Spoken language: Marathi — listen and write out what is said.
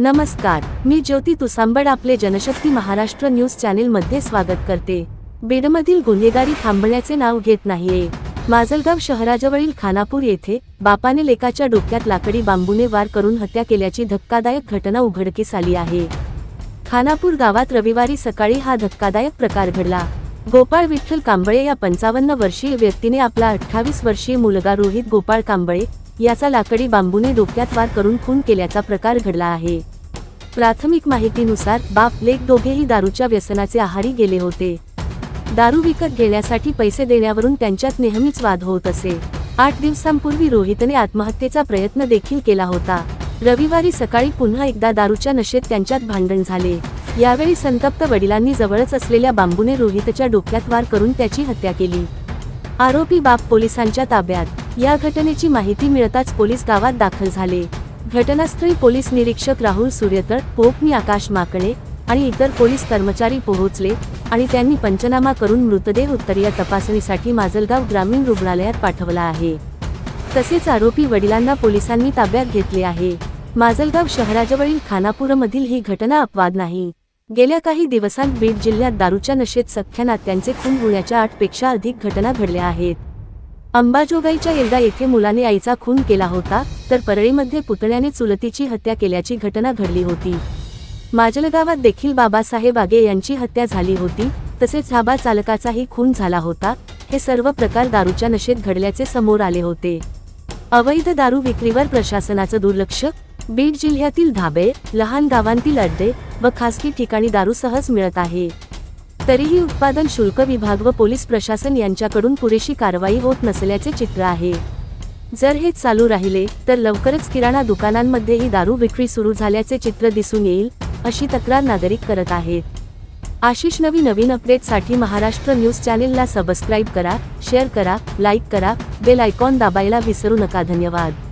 नमस्कार मी ज्योती तुसांबड आपले जनशक्ती महाराष्ट्र न्यूज चॅनेल मध्ये स्वागत करते. बेडमधील गुन्हेगारी थांबण्याचे नाव घेत नाहीये. माजलगाव शहराजवळील खानापूर येथे बापाने लेकाच्या डोक्यात लाकडी बांबूने वार करून हत्या केल्याची धक्कादायक घटना उघडकीस आली आहे. खानापूर गावात रविवारी सकाळी हा धक्कादायक प्रकार घडला. गोपाळ विठ्ठल कांबळे या पंचावन्न वर्षीय व्यक्तीने आपला अठ्ठावीस वर्षीय मुलगा रोहित गोपाळ कांबळे याचा लाकडी बांबूने डोक्यात वार करून खून केल्याचा प्रकार घडला आहे. प्राथमिक माहितीनुसार बाप लेक दोघेही दारूच्या व्यसनाचे आहारी गेले होते. दारू विकत घेण्यासाठी पैसे देण्यावरून त्यांच्यात नेहमीच वाद होत असे. आठ दिवसांपूर्वी रोहितने आत्महत्येचा प्रयत्न देखील केला होता. रविवारी सकाळी पुन्हा एकदा दारूच्या नशेत त्यांच्यात भांडण झाले. यावेळी संतप्त वडिलांनी जवळच असलेल्या बांबूने रोहितच्या डोक्यात वार करून त्याची हत्या केली. आरोपी बाप पोलिसांच्या ताब्यात. या घटनेची माहिती मिळताच पोलीस गावात दाखल झाले. घटनास्थळी पोलीस निरीक्षक राहुल सूर्यतळ पोपनी आकाश माकडे आणि इतर पोलीस कर्मचारी पोहोचले आणि त्यांनी पंचनामा करून मृतदेह उत्तरीय तपासणीसाठी माजलगाव ग्रामीण रुग्णालयात पाठवला आहे. तसेच आरोपी वडिलांना पोलिसांनी ताब्यात घेतले आहे. माजलगाव शहराजवळील खानापूरमधील ही घटना अपवाद नाही. गेल्या काही दिवसांत बीड जिल्ह्यात दारूच्या नशेत सख्या नात्यांचे खून होण्याच्या आठपेक्षा अधिक घटना घडल्या आहेत. अंबाजोगाईच्या येलदा येथे मुलाने आईचा खून केला होता तर परळीमध्ये पुतण्याने चुलतीची हत्या केल्याची घटना घडली होती. माजलगावात देखील बाबासाहेब आगे यांची हत्या झाली होती तसेच झाबा चालकाचाही खून झाला होता हे सर्व प्रकार दारूच्या नशेत घडल्याचे समोर आले होते. अवैध दारू विक्रीवर प्रशासनाचं दुर्लक्ष बीड जिल्ह्यातील धाबे लहान गावांतील अड्डे व खासगी ठिकाणी दारू सहज मिळत आहे. तरीही उत्पादन शुल्क विभाग व पोलीस प्रशासन यांच्याकडून पुरेशी कारवाई होत नसल्याचे चित्र आहे. जर हे चालू राहिले तर लवकरच किराणा दुकानांमध्येही दारू विक्री सुरू झाल्याचे चित्र दिसून येईल अशी तक्रार नागरिक करत आहेत. आशिष नवी नवीन अपडेटसाठी महाराष्ट्र न्यूज चॅनेलला सबस्क्राईब करा शेअर करा लाईक करा बेल आयकॉन दाबायला विसरू नका. धन्यवाद.